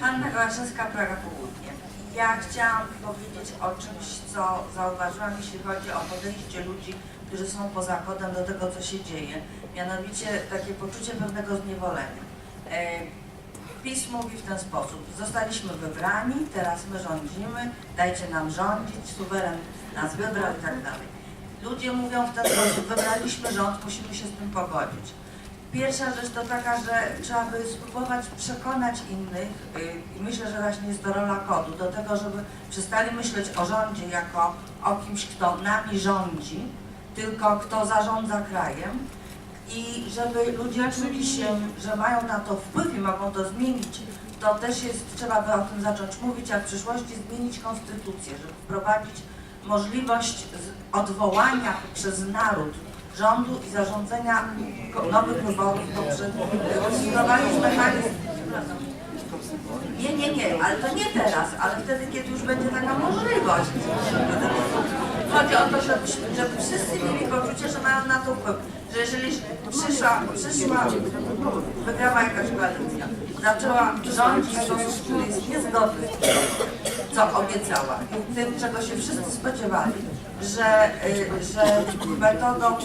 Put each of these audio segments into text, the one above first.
Hanna Gołaszewska, Praga Południe. Ja chciałam powiedzieć o czymś, co zauważyłam, jeśli chodzi o podejście ludzi, którzy są poza kodem do tego, co się dzieje. Mianowicie takie poczucie pewnego zniewolenia. E, PiS mówi w ten sposób, zostaliśmy wybrani, teraz my rządzimy, dajcie nam rządzić, suweren nas wybrał i tak dalej. Ludzie mówią w ten sposób, wybraliśmy rząd, musimy się z tym pogodzić. Pierwsza rzecz to taka, że trzeba by spróbować przekonać innych yy, i myślę, że właśnie jest to rola kodu, do tego, żeby przestali myśleć o rządzie jako o kimś, kto nami rządzi, tylko kto zarządza krajem i żeby ludzie czuli się, że mają na to wpływ i mogą to zmienić, to też jest, trzeba by o tym zacząć mówić, a w przyszłości zmienić konstytucję, żeby wprowadzić możliwość odwołania przez naród rządu i zarządzania ko- nowych wyborów poprzez wprowadzić mechanizm. Nie, nie, nie, ale to nie teraz, ale wtedy, kiedy już będzie taka możliwość. Chodzi o to, żeby, żeby wszyscy mieli poczucie, że mają na to wpływ. Że jeżeli przyszła, przyszła, wygrała jakaś koalicja, zaczęła rządzić sposób, który jest niezgodny co obiecała tym, czego się wszyscy spodziewali, że, y, że metodą y,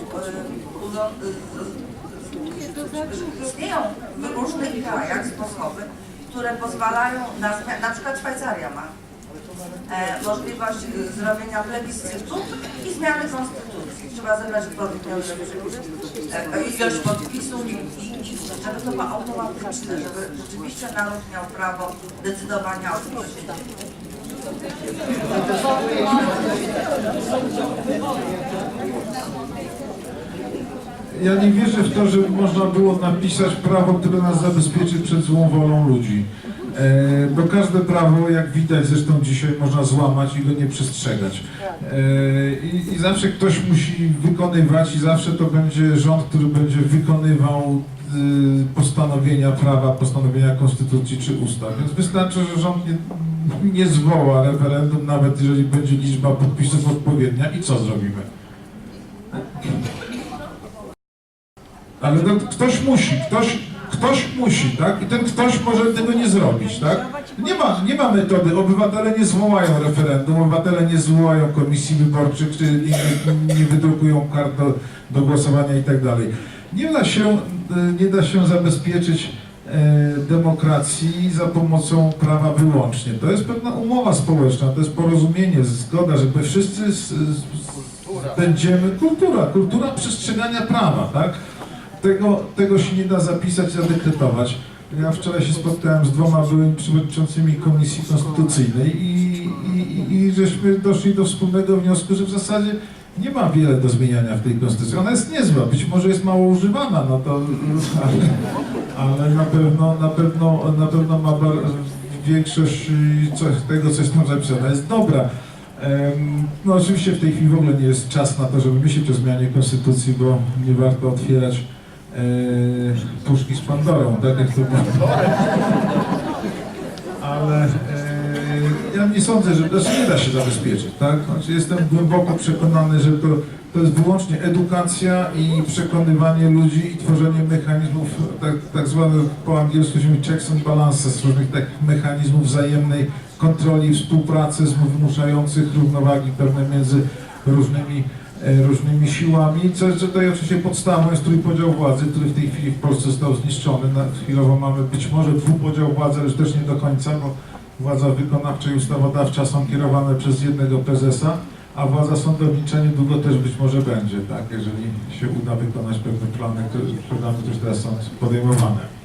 y, istnieją w różnych krajach sposoby, które pozwalają na zmianę, na przykład Szwajcaria ma e, możliwość zrobienia plebiscytu i zmiany konstytucji. Trzeba zebrać odpowiednią ilość, podpisów i, i żeby to było automatyczne, żeby rzeczywiście naród miał prawo decydowania o tym, co się dzieje. Ja nie wierzę w to, że można było napisać prawo, które nas zabezpieczy przed złą wolą ludzi. E, bo każde prawo, jak widać zresztą dzisiaj, można złamać i go nie przestrzegać. E, i, I zawsze ktoś musi wykonywać i zawsze to będzie rząd, który będzie wykonywał y, postanowienia prawa, postanowienia konstytucji czy ustaw. Więc wystarczy, że rząd nie, nie zwoła referendum, nawet jeżeli będzie liczba podpisów odpowiednia i co zrobimy? Ale to ktoś musi, ktoś, ktoś musi, tak? I ten ktoś może tego nie zrobić, tak? Nie ma, nie ma metody. Obywatele nie zwołają referendum, obywatele nie zwołają komisji wyborczych, czy nie, nie wydrukują kart do, do głosowania i tak dalej. Nie da się, e, nie da się zabezpieczyć demokracji za pomocą prawa wyłącznie. To jest pewna umowa społeczna, to jest porozumienie, zgoda, żeby wszyscy z, z, będziemy, kultura, kultura przestrzegania prawa, tak? Tego, tego się nie da zapisać, zadekretować. Ja wczoraj się spotkałem z dwoma byłymi przewodniczącymi Komisji Konstytucyjnej i, i, i żeśmy doszli do wspólnego wniosku, że w zasadzie nie ma wiele do zmieniania w tej konstytucji. Ona jest niezła, być może jest mało używana, no to, ale, ale na pewno, na pewno, na pewno ma bar, większość y, co, tego, co jest tam zapisane, jest dobra. No oczywiście w tej chwili w ogóle nie jest czas na to, żeby myśleć o zmianie konstytucji, bo nie warto otwierać e, puszki z Pandorą, tak jak to mówię. Ale e, nie sądzę, że to nie da się zabezpieczyć, tak? Znaczy, jestem głęboko przekonany, że to, to jest wyłącznie edukacja i przekonywanie ludzi i tworzenie mechanizmów, tak, tak zwanych po angielsku się checks and balances, różnych takich mechanizmów wzajemnej kontroli, współpracy zmuszających równowagi pewne między różnymi e, różnymi siłami, co, co tutaj oczywiście podstawą jest trójpodział władzy, który w tej chwili w Polsce został zniszczony. Na, chwilowo mamy być może dwupodział władzy, ale już też nie do końca, bo władza wykonawcza i ustawodawcza są kierowane przez jednego prezesa, a władza sądownicza niedługo też być może będzie, tak, jeżeli się uda wykonać pewne plany, które, programy, które teraz są podejmowane.